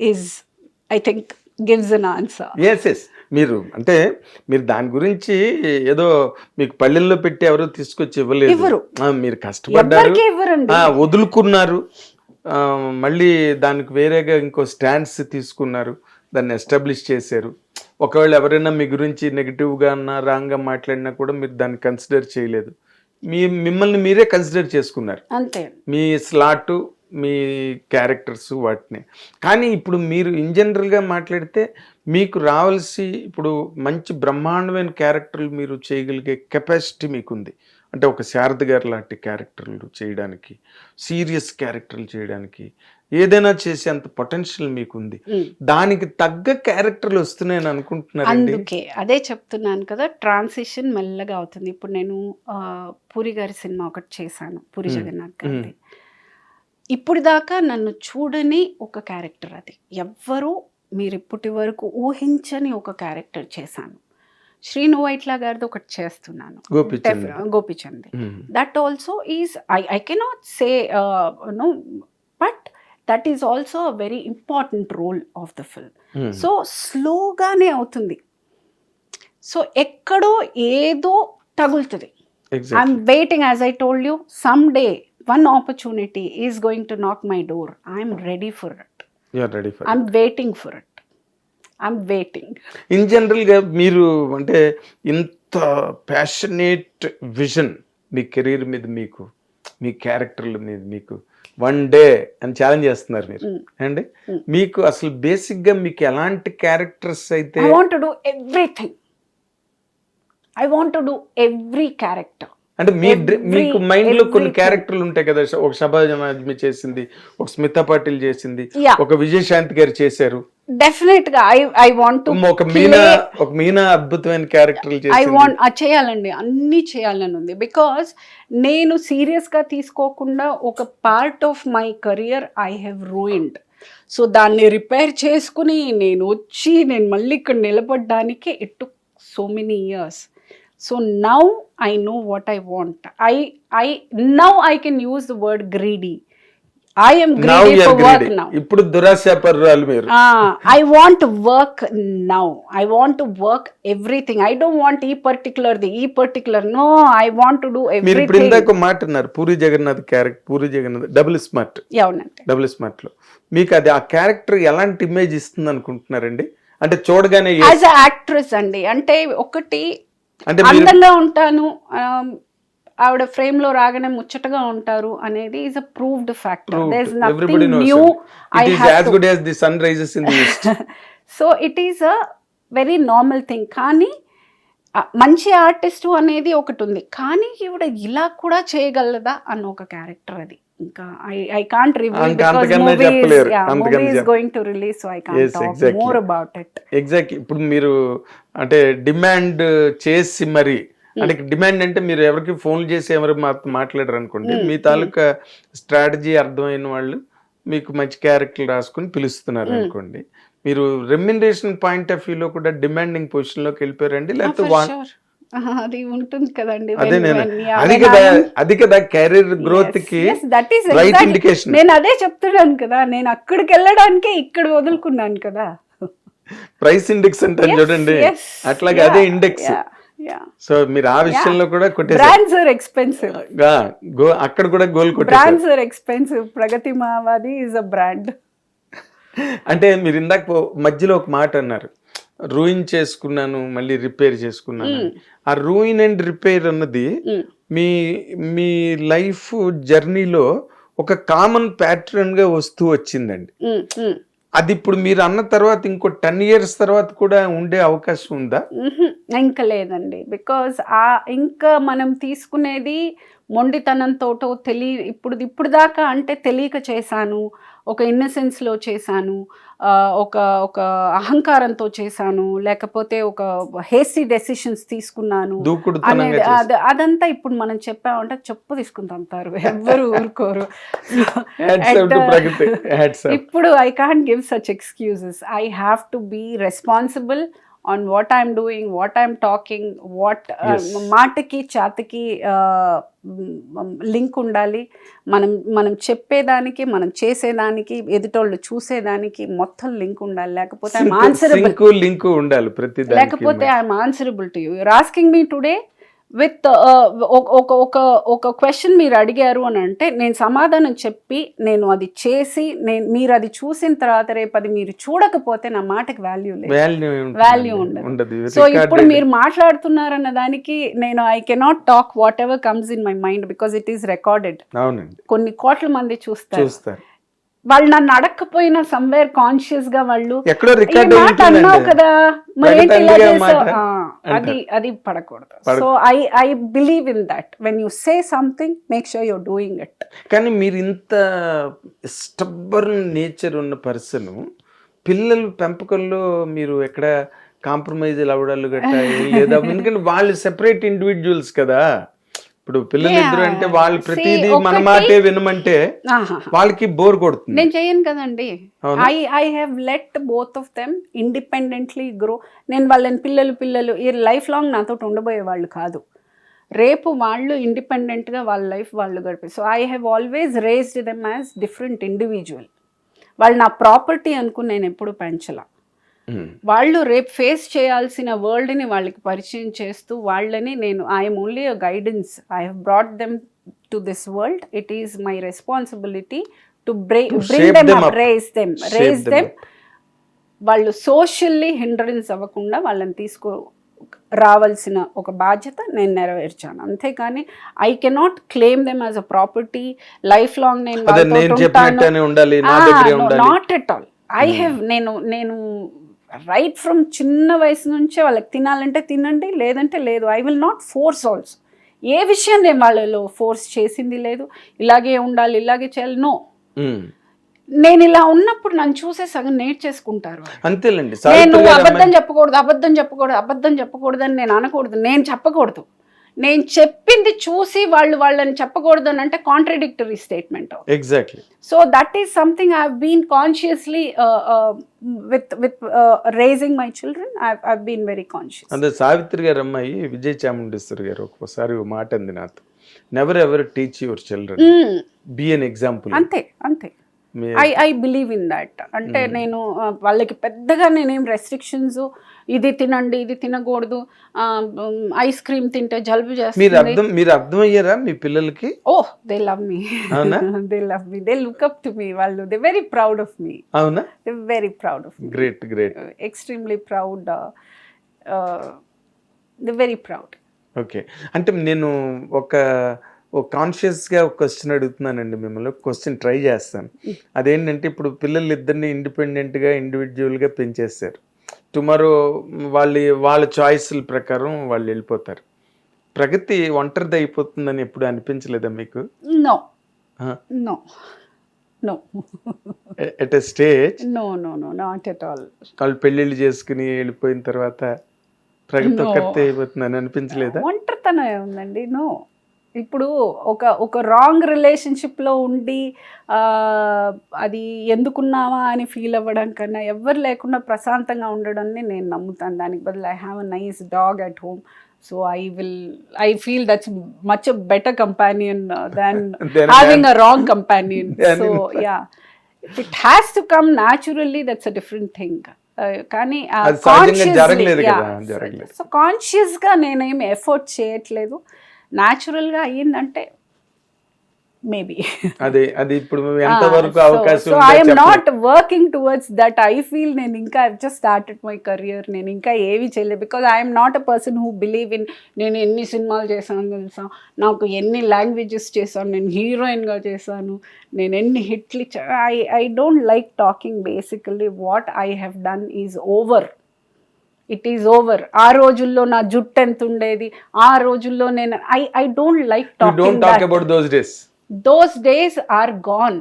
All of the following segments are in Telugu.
Is I think gives an answer yes yes మీరు అంటే మీరు దాని గురించి ఏదో మీకు పల్లెల్లో పెట్టి ఎవరు తీసుకొచ్చి ఇవ్వలేదు. మీరు కష్టపడ్డారు. వదులుకున్నారు. మళ్ళీ దానికి వేరేగా ఇంకో స్టాండ్స్ తీసుకున్నారు. దాన్ని ఎస్టాబ్లిష్ చేశారు. ఒకవేళ ఎవరైనా మీ గురించి నెగిటివ్గా అన్నా రాంగ్గా మాట్లాడినా కూడా మీరు దాన్ని కన్సిడర్ చేయలేదు. మీ మిమ్మల్ని మీరే కన్సిడర్ చేసుకున్నారు. అంతే. మీ స్లాట్ మీ క్యారెక్టర్స్ వాటిని. కానీ ఇప్పుడు మీరు ఇన్ జనరల్గా మాట్లాడితే మీకు రావాల్సి ఇప్పుడు మంచి బ్రహ్మాండమైన క్యారెక్టర్లు మీరు చేయగలిగే కెపాసిటీ మీకుంది. అంటే ఒక శారద గారు లాంటి క్యారెక్టర్లు చేయడానికి సీరియస్ క్యారెక్టర్లు చేయడానికి ఏదైనా చేసేంత పొటెన్షియల్ మీకుంది. దానికి తగ్గ క్యారెక్టర్లు వస్తున్నాయని అనుకుంటున్నారండి? అందుకే అదే చెప్తున్నాను కదా ట్రాన్సిషన్ మెల్లగా అవుతుంది. ఇప్పుడు నేను పూరి గారి సినిమా ఒకటి చేశాను పూరి. జగన్నాథ్ గారి ఇప్పుడు దాకా నన్ను చూడని ఒక క్యారెక్టర్ అది. ఎవ్వరూ మీరు ఇప్పటి వరకు ఊహించని ఒక క్యారెక్టర్ చేశాను. శ్రీను వైట్లా గారిది ఒకటి చేస్తున్నాను. Gopichand. Is i, I cannot say uh, no but that is also a very important role of the film. Mm. So స్లోగానే అవుతుంది. సో ఎక్కడో ఏదో తగులుతుంది. I'm waiting as I told you some day one opportunity is going to knock my door I'm ready for it You are ready for it. I'm waiting for it I'm waiting in జనరల్గా మీరు అంటే ఇంత ప్యాషనేట్ విజన్ మీ కెరీర్ మీద మీకు మీ క్యారెక్టర్ల మీద మీకు వన్ డే అని ఛాలెంజ్ చేస్తున్నారు మీరు. Mm. అండి Mm. మీకు అసలు బేసిక్గా మీకు ఎలాంటి క్యారెక్టర్స్ అయితే I want do everything I want do every character అంటే మీ మీకు మైండ్లో కొన్ని. క్యారెక్టర్లు ఉంటాయి కదా ఒక శబాజమాజ్మి చేసింది ఒక స్మితా పాటిల్ చేసింది. ఒక విజయశాంతి గారు చేశారు. డెఫినెట్గా ఐ ఐ వాంట్ ఒక మీనా ఒక మీనా అద్భుతమైన క్యారెక్టర్లు ఐ వాంట్ చేయాలండి అన్నీ చేయాలని ఉంది. బికాస్ నేను సీరియస్గా తీసుకోకుండా ఒక part of my career I have ruined so దాన్ని రిపేర్ చేసుకుని నేను వచ్చి నేను మళ్ళీ ఇక్కడ నిలబడడానికి it took so many years so now I know what I want I I now I can use the word greedy I am greedy for work. Now ఇప్పుడు మీరు. I want work now I want to work everything I don't want ఈ పర్టికులర్ ది ఈ particular no I want to do మీరు ఇప్పుడు ఇందాక మాట అన్నారు Puri Jagannadh character Puri Jagannadh double smart అవునండి. డబుల్ స్మార్ట్లో. మీకు అది ఆ క్యారెక్టర్ ఎలాంటి ఇమేజ్ ఇస్తుంది అనుకుంటున్నారండి అంటే చూడగానే. యాజ్ యాక్ట్రెస్ అండి అంటే ఒకటి అంటే అందంగా ఉంటాను um, ఆవిడ ఫ్రేమ్లో రాగానే ముచ్చటగా ఉంటారు అనేది is a proved factor there is nothing new I good the sun rises in the east so it is a very normal thing కానీ మంచి ఆర్టిస్టు అనేది ఒకటి ఉంది. కానీ ఈవిడ ఇలా కూడా చేయగలదా అన్న ఒక క్యారెక్టర్ అది. ఇంకా ఐ ఐ కాంట్ రివీల్. అంతకన్నా movie is going to release so I can't talk. More about it exact ఇప్పుడు మీరు అంటే డిమాండ్ చేసి మరి అంటే డిమాండ్ అంటే మీరు ఎవరికి ఫోన్ చేసి ఎవరు మాట్లాడరు అనుకోండి. మీ తాలూకా స్ట్రాటజీ అర్థమైన వాళ్ళు మీకు మంచి క్యారెక్టర్ రాసుకుని పిలుస్తున్నారు అనుకోండి. మీరు రెమ్యునరేషన్ పాయింట్ ఆఫ్ వ్యూలో కూడా డిమాండింగ్ పొజిషన్లోకి వెళ్ళిపోయారండి లేకపోతే వా- అది ఉంటుంది కదండి. అదే నేను అది కదా కెరీర్ గ్రోత్కి దట్ ఈస్ రైట్ ఇండికేషన్ నేను అదే చెప్తున్నాను కదా నేను అక్కడికి వెళ్ళడానికే ఇక్కడ వదులుకున్నాను కదా. ప్రైస్ ఇండెక్స్ అంటారు చూడండి. అట్లాగే అదే ఇండెక్స్ సో మీరు ఆ విషయంలో కూడా బ్రాండ్స్ ఆర్ ఎక్స్పెన్సివ్గా, అక్కడ కూడా goal కొట్టేసారు brands are expensive Pragathi Mahavadi is a brand అంటే మీరు ఇందాక మధ్యలో ఒక మాట అన్నారు. రూయిన్ చేసుకున్నాను మళ్ళీ రిపేర్ చేసుకున్నాను. ఆ రూయిన్ అండ్ రిపేర్ అన్నది మీ మీ లైఫ్ జర్నీలో ఒక కామన్ ప్యాటర్న్గా వస్తూ వచ్చిందండి. అది ఇప్పుడు మీరు అన్న తర్వాత ఇంకో టెన్ ఇయర్స్ తర్వాత కూడా ఉండే అవకాశం ఉందా? ఇంకా లేదండి. బికాజ్ ఆ ఇంకా మనం తీసుకునేది మొండితనంతోటో తెలియ ఇప్పుడు ఇప్పుడు దాకా అంటే తెలియక చేశాను ఒక ఇన్నసెన్స్లో చేశాను ఒక ఒక అహంకారంతో చేశాను లేకపోతే ఒక హేస్టీ డెసిషన్స్ తీసుకున్నాను అనేది అదంతా ఇప్పుడు మనం చెప్పామంటే చెప్పు తీసుకుని తంతారు ఎవ్వరు ఊరుకోరు. Uh. ఇప్పుడు I can't give such excuses I have to be responsible on what I'm doing what I'm talking what uh, మాటకి చాతకి లింక్ ఉండాలి. మనం మనం చెప్పేదానికి మనం చేసేదానికి ఎదుటోళ్ళు చూసేదానికి మొత్తం లింక్ ఉండాలి. లేకపోతే ఐఎమ్ ఆన్సరబుల్ లింక్ ఉండాలి. లేకపోతే I'm answerable to you you're asking me today with ఒక ఒక ఒక క్వశ్చన్ మీరు అడిగారు అని అంటే నేను సమాధానం చెప్పి నేను అది చేసి నేను మీరు అది చూసిన తర్వాత రేపు అది మీరు చూడకపోతే నా మాటకి వాల్యూ లేదు. వాల్యూ ఉండదు. సో ఇప్పుడు. మీరు మాట్లాడుతున్నారన్న దానికి నేను I cannot talk whatever comes in my mind because it is recorded కొన్ని కోట్ల మంది చూస్తారు. వాళ్ళు నన్ను అడగకపోయినా సమ్వేర్ కాన్షియస్గా వాళ్ళు మాట అన్నావు కదా మరి ఏంటి ఇలా చేసావు? అది అది పడకూడదు. So I I believe in that when you say something make sure you're doing it కానీ మీరు ఇంత స్టబ్బర్న్ నేచర్ ఉన్న పర్సన్ పిల్లల పెంపకంలో మీరు ఎక్కడ కాంప్రమైజ్ అవ్వడాలు గట్టా లేదా? ఎందుకంటే వాళ్ళు సెపరేట్ ఇండివిజువల్స్ కదా. ఇప్పుడు పిల్లలు ఇద్దరు అంటే వాళ్ళు ప్రతిదీ మన మాటే వినమంటే వాళ్ళకి బోర్ కొడుతుంది. నేను చేయను కదండి? I I have let both of them independently grow నేను వాళ్ళని పిల్లలు పిల్లలు ఈ లైఫ్ లాంగ్ నాతో ఉండబోయే వాళ్ళు కాదు. రేపు వాళ్ళు ఇండిపెండెంట్గా వాళ్ళ లైఫ్ వాళ్ళు గడిపే. So I have always raised them as different individual వాళ్ళు నా ప్రాపర్టీ అనుకుని నేను ఎప్పుడు పెంచలా. వాళ్ళు రేపు ఫేస్ చేయాల్సిన వరల్డ్ని వాళ్ళకి పరిచయం చేస్తూ వాళ్ళని నేను I'm only guidance I have brought them to this world it is my responsibility to. Raise them raise them వాళ్ళు సోషల్లీ హిండ్రన్స్ అవ్వకుండా వాళ్ళని తీసుకో రావాల్సిన ఒక బాధ్యత నేను నెరవేర్చాను. అంతేకాని I cannot claim them as a property life long నేను not at all I have నేను నేను రైట్ ఫ్రమ్ చిన్న వయసు నుంచే వాళ్ళకి తినాలంటే తినండి లేదంటే లేదు. I will not force also ఏ విషయం నేను వాళ్ళలో ఫోర్స్ చేసింది లేదు. ఇలాగే ఉండాలి ఇలాగే చేయాలి. No um. నేను ఇలా ఉన్నప్పుడు నన్ను చూసే సగం నేర్చేసుకుంటారు. అంతేలేండి. నేను అబద్ధం చెప్పకూడదు అబద్ధం చెప్పకూడదు అబద్ధం చెప్పకూడదు అని నేను అనకూడదు నేను చెప్పకూడదు. నేను చెప్పింది చూసి వాళ్ళు వాళ్ళని చెప్పకూడదు అని అంటే contradictory statement exactly so that is something I been consciously with with raising my children I been very conscious అదే సావిత్రి గారు అమ్మాయి విజయ్ చాముండేశ్వరి గారు ఒక్కోసారి ఒక మాట అంది నాతో. Never ever teach your children be an example Hmm. అంతే అంతే. I I believe in that అంటే నేను uh, వాళ్ళకి పెద్దగా నేనేం రెస్ట్రిక్షన్స్ ఇది తినండి ఇది తినకూడదు. ఐస్ క్రీమ్ తింటే జలుబు మీరు అర్థం మీరు అర్థమయ్యారా మీ పిల్లలకి? ఓ దే లవ్ మీ అవునా? They love me they look up to me వాళ్ళు. They very proud of me అవునా? They very proud of great great extremely proud they very proud okay అంటే నేను ఒక ఒక కాన్షియస్గా ఒక క్వశ్చన్ అడుగుతున్నానండి మిమ్మల్ని. క్వశ్చన్ ట్రై చేస్తాను. అదేంటంటే ఇప్పుడు పిల్లలు ఇద్దరిని ఇండిపెండెంట్గా ఇండివిజువల్గా పెంచేస్తారు టుమారో వాళ్ళ వాళ్ళ చాయిస్ల ప్రకారం వాళ్ళు వెళ్ళిపోతారు. ప్రగతి ఒంటరిది అయిపోతుందని ఎప్పుడు అనిపించలేదా మీకు? No. No. No. At a stage? No no no not at all. వాళ్ళు పెళ్ళిళ్ళు చేసుకుని వెళ్ళిపోయిన తర్వాత ప్రగతి. ఒక్కరితే అయిపోతుందని అనిపించలేదా? ఒంటరితనం ఏముందండి? నో. ఇప్పుడు ఒక ఒక రాంగ్ రిలేషన్షిప్లో ఉండి అది ఎందుకున్నావా అని ఫీల్ అవ్వడం కన్నా ఎవరు లేకుండా ప్రశాంతంగా ఉండడాన్ని నేను నమ్ముతాను. దానికి బదులు I have a nice dog at home so I will I feel that's much better companion than having a wrong companion so ya it has to come naturally that's a different thing కానీ జరగలేదు. సో కాన్షియస్గా నేనేమి ఎఫర్ట్ చేయట్లేదు. న్యాచురల్గా అయ్యిందంటే మేబీ. అదే అది ఇప్పుడు ఎంతవరకు అవకాశం I'm. Not working towards that I feel నేను ఇంకా జస్ట్ స్టార్టెడ్ మై కెరియర్ నేను ఇంకా ఏవి చేయలేదు. Because I'm not a person who believe in నేను ఎన్ని సినిమాలు చేశాను తెలుసా? నాకు ఎన్ని లాంగ్వేజెస్ చేశాను నేను హీరోయిన్గా చేశాను నేను ఎన్ని హిట్లు I I don't like talking basically what I have done is over it is over ఆ రోజుల్లో నా జుట్టు ఎంత ఉండేది ఆ రోజుల్లో నేను I I don't like You don't talk talking about those days. those days are gone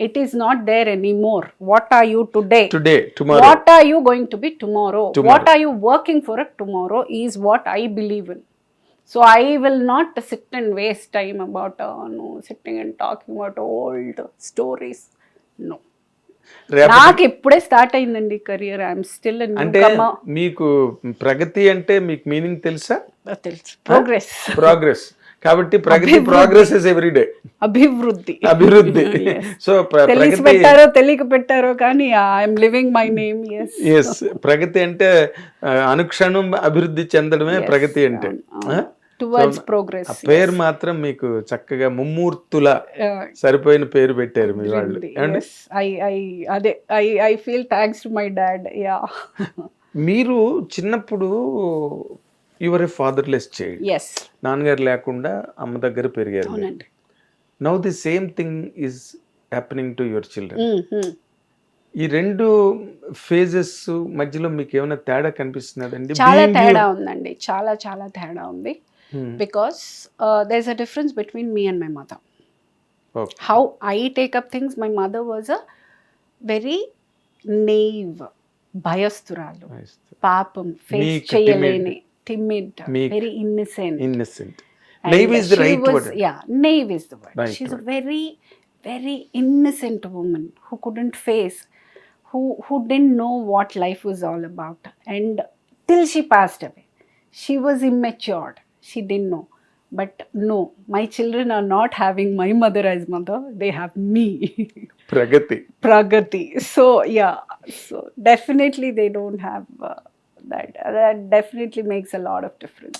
it is not there anymore what are you today Today, tomorrow. what are you going to be tomorrow? Tomorrow. what are you working for it tomorrow is what i believe in so i will not sit and waste time about uh, no నాకు ఇప్పుడే స్టార్ట్ అయిందండి కెరియర్ ఐఎమ్ స్టిల్ అంటే మీకు ప్రగతి అంటే మీకు మీనింగ్ తెలుసా? తెలుసు. ప్రోగ్రెస్ ప్రోగ్రెస్ కాబట్టి Pragathi progress is every day అభివృద్ధి. అభివృద్ధి. సో తెలిసి ప్రగతి పెట్టారో తెలియక పెట్టారో కానీ I'm living my name as Pragathi అంటే అనుక్షణం అభివృద్ధి చెందడమే ప్రగతి అంటే? టువర్డ్స్ ప్రోగ్రెస్ పేరు మాత్రం మీకు చక్కగా ముమ్మూర్తుల సరిపోయిన పేరు పెట్టారు మీ వాళ్ళు. ఐ ఐ అదే I I feel thanks to my dad ya మీరు చిన్నప్పుడు యువర్ ఏ ఫాదర్లెస్ చైల్డ్. నాన్నగారు లేకుండా అమ్మ దగ్గర పెరిగారు now the same thing is happening to your children. ఈ రెండు ఫేజెస్ మధ్యలో మీకు ఏమైనా తేడా కనిపిస్తున్నదండి? చాలా తేడా ఉందండి. చాలా చాలా తేడా ఉంది. Hmm. Because there is a difference between me and my mother Okay. How I take up things my mother was a very naive భయస్తురాలు Nice. పాపం ఫేస్ Meek, చేయలేని timid Meek. Very innocent Innocent. Naive is the right word. Yeah, naive is the word. Right She's word. a very, very innocent woman who couldn't face, who who didn't know what life was all about. And till she passed away, she was immature. she didn't know. But no my children are not having my mother as mother. They have me. Pragati. Pragati. So yeah. So definitely they don't have uh, that. That definitely makes a lot of difference.